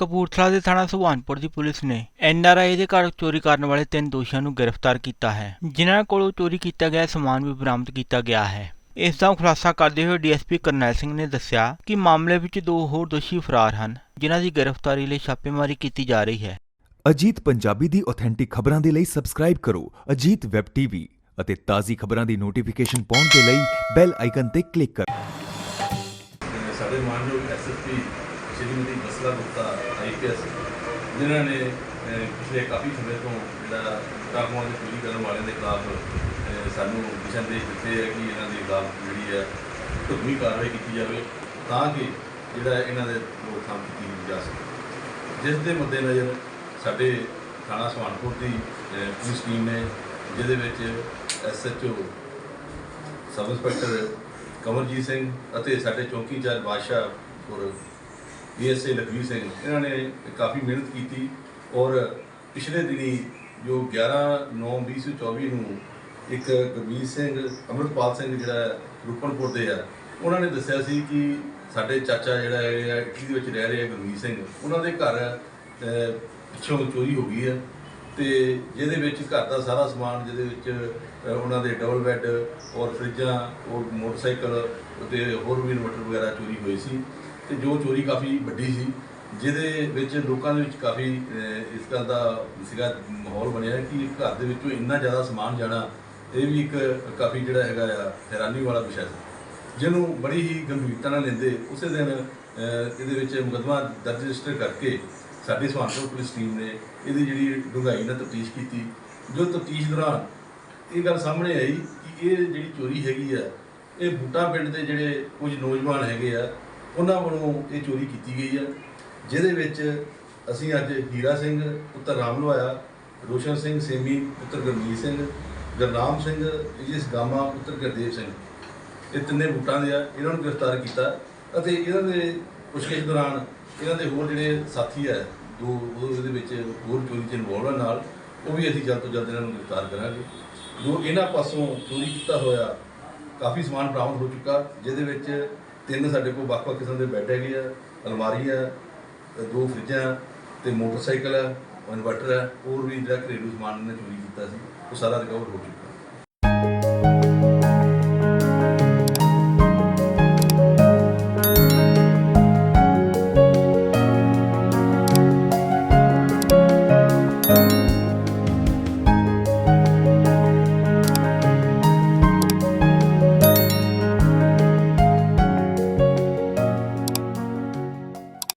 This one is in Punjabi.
ਕਪੂਰਥਲਾ ਦੇ ਥਾਣਾ ਸੁਭਾਨਪੁਰ ਦੀ ਪੁਲਿਸ ਨੇ ਐਨਆਰਆਈ ਦੇ ਘਰ ਚੋਰੀ ਕਰਨ ਵਾਲੇ ਤਿੰਨ ਦੋਸ਼ੀਆਂ ਨੂੰ ਗ੍ਰਿਫਤਾਰ ਕੀਤਾ ਹੈ ਜਿਨ੍ਹਾਂ ਕੋਲੋਂ ਚੋਰੀ ਕੀਤਾ ਗਿਆ ਸਮਾਨ ਵੀ ਬਰਾਮਦ ਕੀਤਾ ਗਿਆ ਹੈ। ਇਸ ਦਾ ਖੁਲਾਸਾ ਕਰਦੇ ਹੋਏ ਡੀਐਸਪੀ ਕਰਨੈਲ ਸਿੰਘ ਨੇ ਦੱਸਿਆ ਕਿ ਮਾਮਲੇ ਵਿੱਚ ਦੋ ਹੋਰ ਦੋਸ਼ੀ ਫਰਾਰ ਹਨ ਜਿਨ੍ਹਾਂ ਦੀ ਗ੍ਰਿਫਤਾਰੀ ਲਈ ਛਾਪੇਮਾਰੀ ਕੀਤੀ ਜਾ ਰਹੀ ਹੈ। ਅਜੀਤ ਪੰਜਾਬੀ ਦੀ ਆਥੈਂਟਿਕ ਖਬਰਾਂ ਦੇ ਲਈ ਸਬਸਕ੍ਰਾਈਬ ਕਰੋ ਅਜੀਤ ਵੈਬ ਟੀਵੀ ਅਤੇ ਤਾਜ਼ੀ ਖਬਰਾਂ ਦੀ ਨੋਟੀਫਿਕੇਸ਼ਨ ਪਾਉਣ ਦੇ ਲਈ ਬੈਲ ਆਈਕਨ ਤੇ ਕਲਿੱਕ ਕਰੋ। ਸਾਡੇ ਮਾਨਯੋਗ ਐਸਐਸਪੀ ਸ਼੍ਰੀਮਤੀ ਬਸਲਾ ਗੁਪਤਾ ਆਈਪੀਐਸ ਜਿਨ੍ਹਾਂ ਨੇ ਪਿਛਲੇ ਕਾਫੀ ਸਮੇਂ ਤੋਂ ਜਿਹੜਾ ਕਾਨੂੰਨਾਂ ਦੀ ਪੂਰੀ ਕਰਨ ਵਾਲਿਆਂ ਦੇ ਖਿਲਾਫ ਸਾਨੂੰ ਦਿਸ਼ਾ ਨਿਰਦੇਸ਼ ਦਿੱਤੇ ਹੈ ਕਿ ਇਹਨਾਂ ਦੇ ਖਿਲਾਫ ਜਿਹੜੀ ਹੈ ਢੁਕਵੀਂ ਕਾਰਵਾਈ ਕੀਤੀ ਜਾਵੇ ਤਾਂ ਕਿ ਜਿਹੜਾ ਇਹਨਾਂ ਦੇ ਰੋਕਥਾਮ ਕੀਤੀ ਜਾ ਸਕੇ। ਜਿਸ ਦੇ ਮੱਦੇਨਜ਼ਰ ਸਾਡੇ ਥਾਣਾ ਸੁਹਾਨਪੁਰ ਦੀ ਪੁਲਿਸ ਟੀਮ ਨੇ, ਜਿਹਦੇ ਵਿੱਚ SHO sub inspector Kamaljit Singh ਅਤੇ ਸਾਡੇ ਚੌਕੀ ਬਾਦਸ਼ਾਹ ਔਰ ਡੀਐਸਏ ਲਖਵੀਰ ਸਿੰਘ ਇਹਨਾਂ ਨੇ ਕਾਫੀ ਮਿਹਨਤ ਕੀਤੀ ਔਰ ਪਿਛਲੇ ਦਿਨੀ ਜੋ 11 9 2024 ਨੂੰ ਇੱਕ ਗੁਰਮੀਤ ਸਿੰਘ ਅਮਰਪਾਲ ਸਿੰਘ ਜਿਹੜਾ ਰੂਪਨਪੁਰ ਦੇ ਆ, ਉਹਨਾਂ ਨੇ ਦੱਸਿਆ ਸੀ ਕਿ ਸਾਡੇ ਚਾਚਾ ਜਿਹੜਾ ਹੈ ਇਟਲੀ ਦੇ ਵਿੱਚ ਰਹਿ ਰਿਹਾ ਗੁਰਮੀਤ ਸਿੰਘ, ਉਹਨਾਂ ਦੇ ਘਰ ਪਿੱਛੋਂ ਚੋਰੀ ਹੋ ਗਈ ਹੈ ਤੇ ਜਿਹਦੇ ਵਿੱਚ ਘਰ ਦਾ ਸਾਰਾ ਸਮਾਨ, ਜਿਹਦੇ ਵਿੱਚ ਉਹਨਾਂ ਦੇ ਡਬਲ ਬੈੱਡ ਔਰ ਫਰਿੱਜਾਂ ਔਰ ਮੋਟਰਸਾਈਕਲ ਤੇ ਹੋਰ ਵੀ ਇਨਵਰਟਰ ਵਗੈਰਾ ਚੋਰੀ ਹੋਏ ਸੀ। ਤੇ ਜੋ ਚੋਰੀ ਕਾਫੀ ਵੱਡੀ ਸੀ, ਜਿਹਦੇ ਵਿੱਚ ਲੋਕਾਂ ਦੇ ਵਿੱਚ ਕਾਫੀ ਇਸ ਗੱਲ ਦਾ ਸੀਗਾ ਮਾਹੌਲ ਬਣਿਆ ਕਿ ਘਰ ਦੇ ਵਿੱਚੋਂ ਇੰਨਾ ਜ਼ਿਆਦਾ ਸਮਾਨ ਜਾਣਾ, ਇਹ ਵੀ ਇੱਕ ਕਾਫੀ ਜਿਹੜਾ ਹੈਗਾ ਆ, ਹੈਰਾਨੀ ਵਾਲਾ ਵਿਸ਼ਾ ਸੀ। ਜਿਹਨੂੰ ਬੜੀ ਹੀ ਗੰਭੀਰਤਾ ਨਾਲ ਲੈਂਦੇ, ਉਸੇ ਦਿਨ ਇਹਦੇ ਵਿੱਚ ਮੁਕੱਦਮਾ ਦਰਜ ਰਜਿਸਟਰ ਕਰਕੇ ਸਾਡੀ ਸੁਹਾਨਪੁਰ ਪੁਲਿਸ ਟੀਮ ਨੇ ਇਹਦੀ ਜਿਹੜੀ ਡੂੰਘਾਈ ਨਾਲ ਤਫਤੀਸ਼ ਕੀਤੀ। ਜੋ ਤਫਤੀਸ਼ ਦੌਰਾਨ ਇਹ ਗੱਲ ਸਾਹਮਣੇ ਆਈ ਕਿ ਇਹ ਜਿਹੜੀ ਚੋਰੀ ਹੈਗੀ ਆ, ਇਹ ਬੂਟਾ ਪਿੰਡ ਦੇ ਜਿਹੜੇ ਕੁਝ ਨੌਜਵਾਨ ਹੈਗੇ ਆ ਉਹਨਾਂ ਵੱਲੋਂ ਇਹ ਚੋਰੀ ਕੀਤੀ ਗਈ ਹੈ, ਜਿਹਦੇ ਵਿੱਚ ਅਸੀਂ ਅੱਜ ਹੀਰਾ ਸਿੰਘ, ਪੁੱਤਰ ਰਾਮ ਲਵਾਇਆ ਰੋਸ਼ਨ ਸਿੰਘ ਸੇਮੀ, ਪੁੱਤਰ ਗੁਰਮੀਤ ਸਿੰਘ, ਗੁਰਨਾਮ ਸਿੰਘ ਜਿਸ ਗਾਮਾ, ਪੁੱਤਰ ਗੁਰਦੇਵ ਸਿੰਘ। ਇਹ ਤਿੰਨੇ ਬੁੱਟਾਂ ਦੇ ਆ, ਇਹਨਾਂ ਨੂੰ ਗ੍ਰਿਫਤਾਰ ਕੀਤਾ ਅਤੇ ਇਹਨਾਂ ਦੇ ਪੁੱਛਗਿੱਛ ਦੌਰਾਨ ਇਹਨਾਂ ਦੇ ਹੋਰ ਜਿਹੜੇ ਸਾਥੀ ਆ, ਦੋ ਉਹਦੇ ਵਿੱਚ ਹੋਰ ਚੋਰੀ 'ਚ ਇਨਵੋਲਵ ਆ ਨਾਲ, ਉਹ ਵੀ ਅਸੀਂ ਜਲਦ ਤੋਂ ਜਲਦ ਇਹਨਾਂ ਨੂੰ ਗ੍ਰਿਫਤਾਰ ਕਰਾਂਗੇ। ਜੋ ਇਹਨਾਂ ਪਾਸੋਂ ਚੋਰੀ ਕੀਤਾ ਹੋਇਆ ਕਾਫੀ ਸਮਾਨ ਬਰਾਮਦ ਹੋ ਚੁੱਕਾ, ਜਿਹਦੇ ਵਿੱਚ ਤਿੰਨ ਸਾਡੇ ਕੋਲ ਵੱਖ-ਵੱਖ ਕਿਸਮ ਦੇ ਬੈੱਡ ਹੈਗੇ ਆ, ਅਲਮਾਰੀ ਆ, ਦੋ ਫਰਿੱਜਾਂ ਤੇ ਮੋਟਰਸਾਈਕਲ ਆ, ਇਨਵਰਟਰ ਆ, ਹੋਰ ਵੀ ਜਿਹੜਾ ਘਰੇਲੂ ਸਮਾਨ ਇਹਨੇ ਚੋਰੀ ਕੀਤਾ ਸੀ, ਉਹ ਸਾਰਾ ਰਿਕਵਰ ਹੋ ਚੁੱਕਾ।